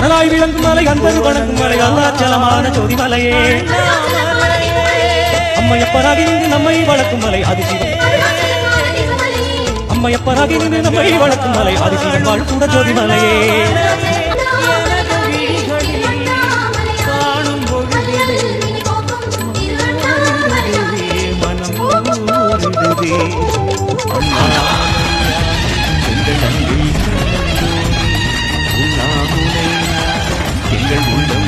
அரணாய் விளங்கும் மலை அன்பது வணங்கும் மலை அல்லாச்சலமான ஜோதி மலையே அம்மையப்பராகி நின்று நம்மை வளர்க்கும் மலை அதிசயம் அம்மையப்பராகி நின்று நம்மை வளர்க்கும் மலை அதிசயம் வாழ் கூட ஜோதி மலையே காணும் மனம் ஊறுதே உங்கள் உள்ளம்